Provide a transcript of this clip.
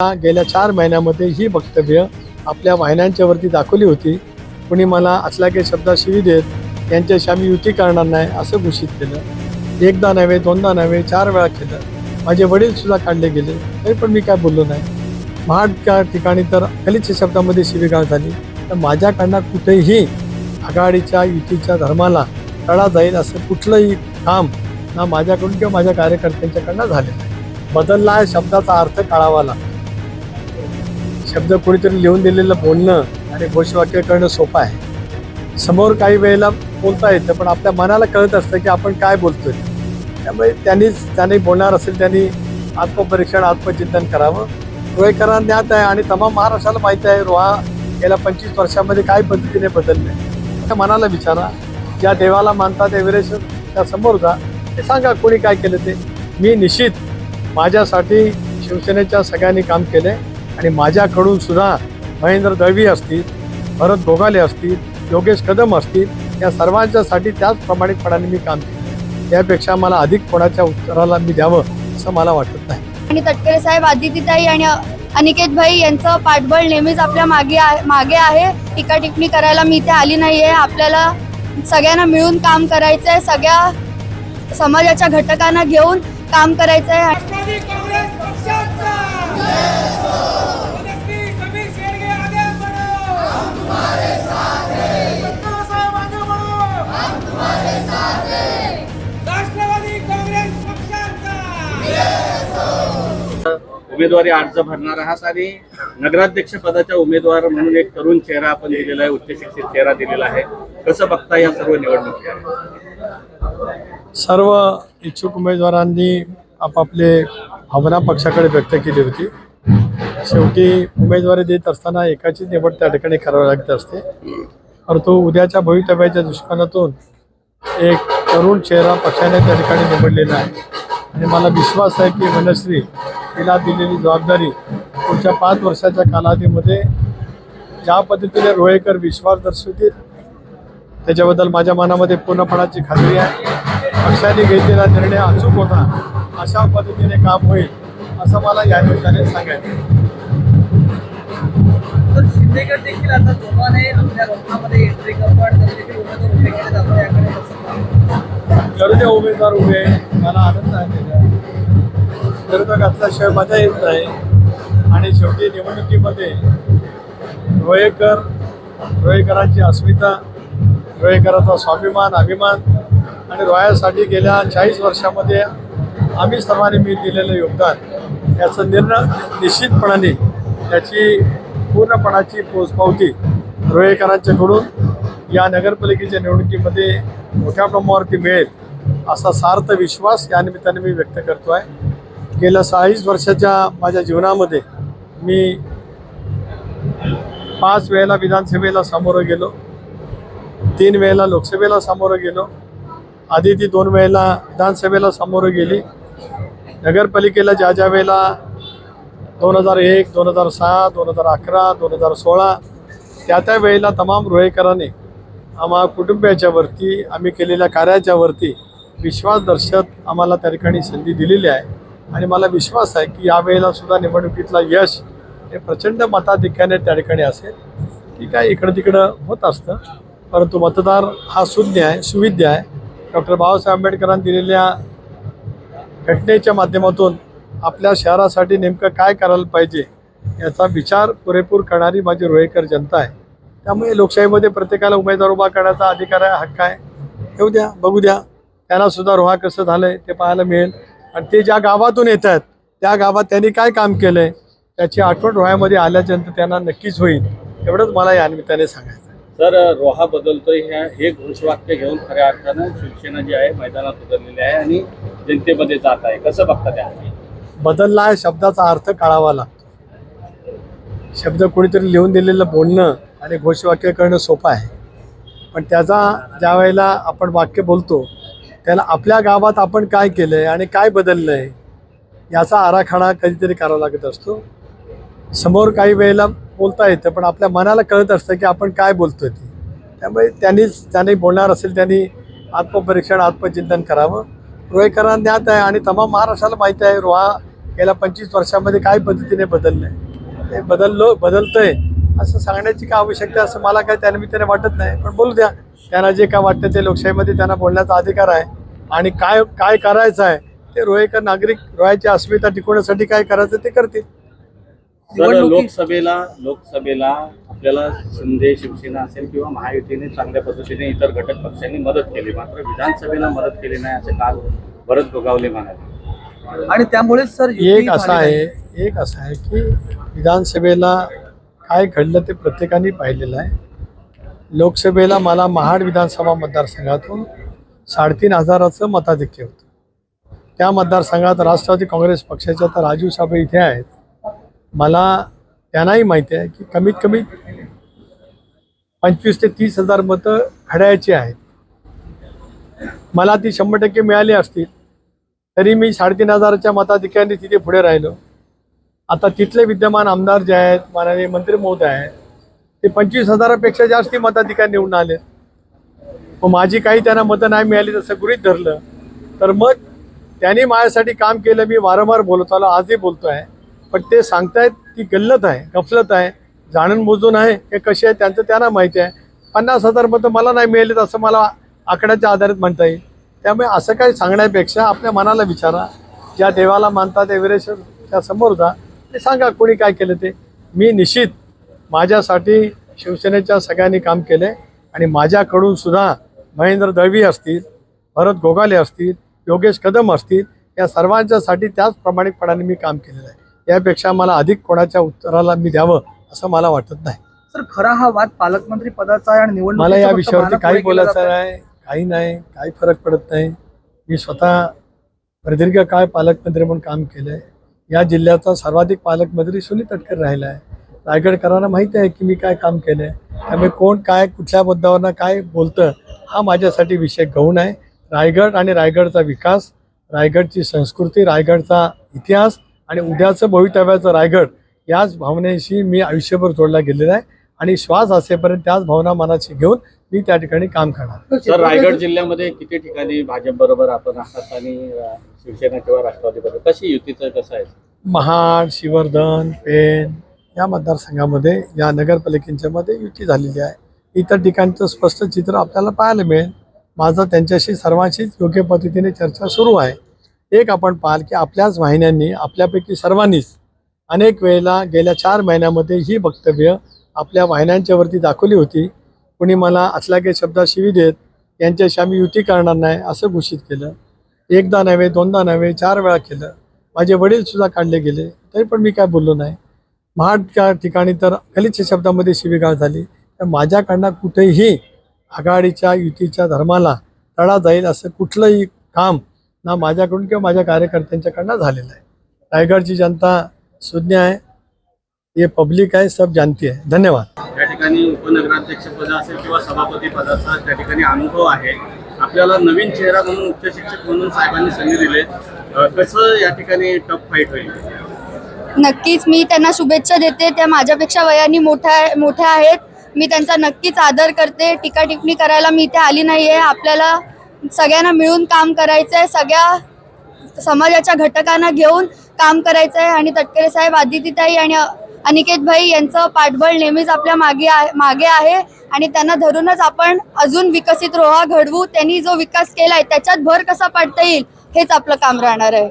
गेल्या चार महिन्यामध्ये ही वक्तव्य आपल्या वाहिन्यांच्या वरती दाखवली होती. कुणी मला असल्या काही शब्दात शिवी देत यांच्याशी आम्ही युती करणार नाही असं घोषित केलं. एकदा नव्हे दोनदा नव्हे चार वेळा केलं. माझे वडीलसुद्धा काढले गेले तरी पण मी काय बोललो नाही. महाडच्या ठिकाणी तर गलिच्छ शब्दामध्ये शिवीगाळ झाली. तर माझ्याकडनं कुठेही आघाडीच्या युतीच्या धर्माला तडा जाईल असं कुठलंही काम ना माझ्याकडून किंवा माझ्या कार्यकर्त्यांच्याकडनं झालेलं बदलला आहे शब्दाचा अर्थ कळावा लागतो. शब्द कोणीतरी लिहून दिलेलं बोलणं आणि घोषवाक्य करणं सोपं आहे. समोर काही वेळेला बोलता येतं पण आपल्या मनाला कळत असतं की आपण काय बोलतोय. त्यामुळे त्यांनीच त्यांनी बोलणार असेल त्यांनी आत्मपरीक्षण आत्मचिंतन करावं. रोहेकरांना ज्ञात आहे आणि तमाम महाराष्ट्राला माहिती आहे रोहा गेल्या पंचवीस वर्षामध्ये काय पद्धतीने बदलले. त्या मनाला विचारा. ज्या देवाला मानतात एव्हरेस्ट त्या समोर जा. ते सांगा कोणी काय केलं ते. मी निश्चित माझ्यासाठी शिवसेनेच्या सगळ्यांनी काम केले आणि माझ्याकडून सुद्धा महेंद्र दळवी असतील भरत गोगाले असतील योगेश कदम असतील या सर्वांच्यासाठी त्याच प्रामाणिकपणाने मी काम केलं. त्यापेक्षा मला अधिक कोणाच्या उत्तराला मी द्यावं असं मला वाटत नाही. आणि तटकरे साहेब आदितीताई आणि अनिकेत भाई यांचं पाठबळ नेहमीच आपल्या मागे मागे आहे. टीका टिप्पणी करायला मी इथे आली नाही आहे आपल्याला सगळ्यांना मिळून काम करायचं आहे सगळ्या समाजाच्या घटकांना घेऊन काम करायचं आहे उमेदवारी अर्ज भरणार आहात आणि नगराध्यक्ष पदाच्या उमेदवार म्हणून एक तरुण चेहरा आपण दिलेला आहे उच्च शिक्षित चेहरा दिलेला आहे. कसं बघता या सर्व निवडणुकी सर्व इच्छुक उमेदवारांनी आपापले भावना पक्षाकडे व्यक्त केली होती. शेवटी उमेदवारी देत असताना एकाची निवड त्या ठिकाणी करावी लागत असते. परंतु उद्याच्या भवितव्याच्या दृष्टिकोनातून एक तरुण चेहरा पक्षाने त्या ठिकाणी निवडलेला आहे. आणि मला विश्वास आहे की वनश्री तिला दिलेली जबाबदारी पुढच्या पाच वर्षाच्या कालावधीमध्ये ज्या पद्धतीने रोहेकर विश्वास दर्शवतील त्याच्याबद्दल माझ्या मनामध्ये पूर्णपणाची खात्री आहे. पक्षाने घेतलेला निर्णय अचूक होता अशा पद्धतीने काम होईल असं मला या निमित्ताने सांगायचं शिंदेगड देखील आता जोमाने आपल्या एंट्री करतो उमेदवार उभे मला आनंद आहे. विरोधक असल्याशिवाय मजा येत नाही. आणि शेवटी निवडणुकीमध्ये रोहेकर रोहेकरांची अस्मिता रोहेकरांचा स्वाभिमान अभिमान आणि रोयासाठी गेल्या चाळीस वर्षामध्ये आम्ही सर्वांनी मी दिलेलं योगदान याचं निर्णय निश्चितपणाने त्याची पूर्णपणाची पोचपावती रोहेकरांच्याकडून या नगरपालिकेच्या निवडणुकीमध्ये मोठ्या प्रमाणावरती मिळेल असा सार्थ विश्वास या निमित्ताने मी व्यक्त करतो आहे गेल्या चाळीस वर्षाच्या माझ्या जीवनामध्ये मी पाच वेळेला विधानसभेला सामोरं गेलो तीन वेळेला लोकसभेला सामोरं गेलो आधी ती दोन वेळेला विधानसभेला सामोरं गेली. नगरपालिकेला ज्या ज्या वेळेला दोन हजार एक दोन हजार सहा दोन हजार अकरा दोन हजार सोळा त्या त्या वेळेला तमाम रोहेकरांनी आम्हा कुटुंबियाच्यावरती आम्ही केलेल्या कार्याच्यावरती विश्वासदर्शक आम्हाला त्या ठिकाणी संधी दिलेली आहे. आणि मला विश्वास आहे की यावेळेला सुद्धा निवडणुकीतला यश हे प्रचंड मताधिक्याने त्या ठिकाणी असेल. ठीक आहे इकडं तिकडं होत असतं. परंतु मतदार हा शून्य आहे सुविद्य आहे. डॉक्टर बाबासाहेब आंबेडकरांनी दिलेल्या घटनेच्या माध्यमातून आपल्या शहरासाठी नेमकं काय करायला पाहिजे याचा विचार पुरेपूर करणारी माझी रोहेकर जनता आहे. त्यामुळे लोकशाहीमध्ये प्रत्येकाला उमेदवार उभा करण्याचा अधिकार आहे हक्क आहे. येऊ द्या बघू द्या. त्यांनासुद्धा रोहा कसं झालं आहे ते पाहायला मिळेल. आणि ते ज्या गावातून येत आहेत त्या गावात त्यांनी काय काम केलंय त्याची आठवण रोह्यामध्ये आल्याच्यानंतर त्यांना नक्कीच होईल. एवढंच मला या निमित्ताने सांगायचं आहे. तर रोहा बदलतोय ह्या हे घोषवाक्य घेऊन खऱ्या अर्थानं शिवसेना जी आहे मैदानात उतरलेली आहे आणि जनतेमध्ये जात आहे. कसं बघता त्या? बदलला आहे शब्दाचा अर्थ कळावा लागतो. शब्द कोणीतरी लिहून दिलेलं बोलणं आणि घोषवाक्य करणं सोपं आहे. पण त्याचा ज्या वेळेला आपण वाक्य बोलतो त्याला आपल्या गावात आपण काय केलं आहे आणि काय बदललं आहे याचा आराखडा कधीतरी करावा लागत असतो. समोर काही वेळेला बोलता येतं पण आपल्या मनाला कळत असतं की आपण काय बोलतो आहे ते. त्यामुळे त्यांनीच त्यांनी बोलणार असेल त्यांनी आत्मपरीक्षण आत्मचिंतन करावं. रोहेकरांना ज्ञात आहे आणि तमाम महाराष्ट्राला माहिती आहे रोहा गेल्या पंचवीस वर्षामध्ये काय पद्धतीने बदललं आहे ते बदललो बदलतं आहे असं सांगण्याची काय आवश्यकता असं मला काय त्यानिमित्ताने वाटत नाही. पण बोलू द्या त्यांना जे काय वाटतं ते लोकशाहीमध्ये त्यांना बोलण्याचा अधिकार आहे. आणि काय काय करायचं आहे ते रोहेकर नागरिक रोह्याची अस्मिता टिकवण्यासाठी काय करायचं ते करतील. लोकसभेला लोकसभेला आपल्याला शिंदे शिवसेना असेल किंवा महायुतीने चांगल्या पद्धतीने इतर घटक पक्षांनी मदत केली. मात्र विधानसभेला मदत केली नाही असे काल भरत गोगावले म्हणाले. आणि त्यामुळेच सर एक असं. आहे एक असं आहे की विधानसभेला काय घडलं ते प्रत्येकाने पाहिलेलं आहे. लोकसभेला मला महाड विधानसभा मतदारसंघातून साडेतीन हजाराचं मताधिक्य होतं. त्या मतदारसंघात राष्ट्रवादी काँग्रेस पक्षाच्या तर राजू साबळे इथे आहेत. मला त्यांनाही माहिती आहे की कमीत कमी पंचवीस ते तीस हजार मतं घड्याळची आहेत. मला ती शंभर टक्के मिळाली असतील तरी मी साडेतीन हजाराच्या मताधिक्याने तिथे पुढे राहिलो. आता तिथले विद्यमान आमदार जे आहेत माननीय मंत्री महोदय आहेत ते पंचवीस हजारापेक्षा जास्त मताधिकार निवडून आले मग माझी काही त्यांना मतं नाही मिळाली तसं गृहीत धरलं तर मग त्यांनी माझ्यासाठी काम केलं मी वारंवार बोलत आलो आजही बोलतो आहे. पण ते सांगतायत ती गल्लत आहे गफलत आहे जाणून बुजून आहे हे कसे आहे त्यांचं त्यांना माहिती आहे. पन्नास हजार मतं मला नाही मिळालीत असं मला आकड्याच्या आधारित म्हणता येईल. त्यामुळे असं काही सांगण्यापेक्षा आपल्या मनाला विचारा. ज्या देवाला मानतात एव्हरेस्टच्या समोर जा. ते सांगा कोणी काय केलं ते. मी निश्चित माझ्यासाठी शिवसेनेच्या सगळ्यांनी काम केलं आणि माझ्याकडून सुद्धा महेंद्र दळवी असतील भरत गोगाले असतील योगेश कदम असतील या सर्वांच्यासाठी त्याच प्रामाणिकपणाने मी काम केलेलं आहे. यापेक्षा मला अधिक कोणाच्या उत्तराला मी द्यावं असं मला वाटत नाही. सर खरा हा वाद पालकमंत्री पदाचा आहे आणि निवडणुकीचा मला या विषयावरती काही बोलायचं. नाही काही नाही काही फरक पडत नाही. मी स्वतः प्रदीर्घ काळ पालकमंत्री म्हणून काम केलं आहे या जिल्ह्याचा सर्वाधिक पालकमंत्री सुनील तटकर राहिला आहे. रायगडकरांना माहिती आहे की मी काय काम केलं आहे त्यामुळे कोण काय कुठल्या मुद्द्यावरनं काय बोलतं हा माझ्यासाठी विषय गौण आहे. रायगड आणि रायगडचा विकास रायगडची संस्कृती रायगडचा इतिहास आणि उद्याचं भवितव्याचं रायगड याच भावनेशी मी आयुष्यभर जोडला गेलेला आहे आणि श्वास असेपर्यंत त्याच भावना मनाशी घेऊन मी त्या ठिकाणी काम करणार तर रायगड जिल्ह्यामध्ये किती ठिकाणी भाजप बरोबर आपण आहात आणि शिवसेना किंवा राष्ट्रवादी बरोबर? कशी युतीचं कसं आहे? महाड शिवर्धन पेण या मतदारसंघामध्ये या नगरपालिकेच्या मध्ये युती झालेली आहे. इतर ठिकाणचं स्पष्ट चित्र आपल्याला पाहायला मिळेल. माझं त्यांच्याशी सर्वांशीच योग्य पद्धतीने चर्चा सुरू आहे. एक आपण पाहाल की आपल्याच वाहिन्यांनी आपल्यापैकी सर्वांनीच अनेक वेळेला गेल्या चार महिन्यामध्ये ही वक्तव्य आपल्या वाहिन्यांच्यावरती दाखवली होती. कुणी मला असल्यागे शब्दात शिवी देत यांच्याशी आम्ही युती करणार नाही असं घोषित केलं. एकदा नव्हे दोनदा नव्हे चार वेळा केलं. माझे वडीलसुद्धा काढले गेले. तरी पण मी काय बोललो नाही. महाडच्या ठिकाणी तर गलिच्छ शब्दामध्ये शिवीगाळ झाली. तर माझ्याकडनं कुठेही आघाडीच्या युतीच्या धर्माला तडा जाईल असं कुठलंही काम ना माझ्याकडून किंवा माझ्या कार्यकर्त्यांच्याकडनं झालेलं आहे. रायगडची जनता सुज्ञ आहे. हे पब्लिक आहे सब जानती आहे. धन्यवाद. त्या ठिकाणी उपनगराध्यक्ष पद असेल किंवा सभापती पदाचा त्या ठिकाणी अनुभव आहे. आपल्याला नवीन चेहरा म्हणून उच्च शिक्षक म्हणून साहेबांनी संधी दिले कसं या ठिकाणी टफ फाईट होईल? नक्कीच मी त्यांना शुभेच्छा देते. त्या माझ्यापेक्षा वयाने मोठ्या मोठ्या आहेत. मी त्यांचा नक्कीच आदर करते. टीका टिप्पणी करायला मी इथे आली नाही आहे आपल्याला सगळ्यांना मिळून काम करायचं आहे सगळ्या समाजाच्या घटकांना घेऊन काम करायचं आहे आणि तटकरे साहेब आदितीताई आणि अनिकेत भाई यांचं पाठबळ नेहमीच आपल्या मागे मागे आहे. आणि त्यांना धरूनच आपण अजून विकसित रोहा घडवू. त्यांनी जो विकास केला आहे त्याच्यात भर कसा पाडता येईल हेच आपलं काम राहणार आहे.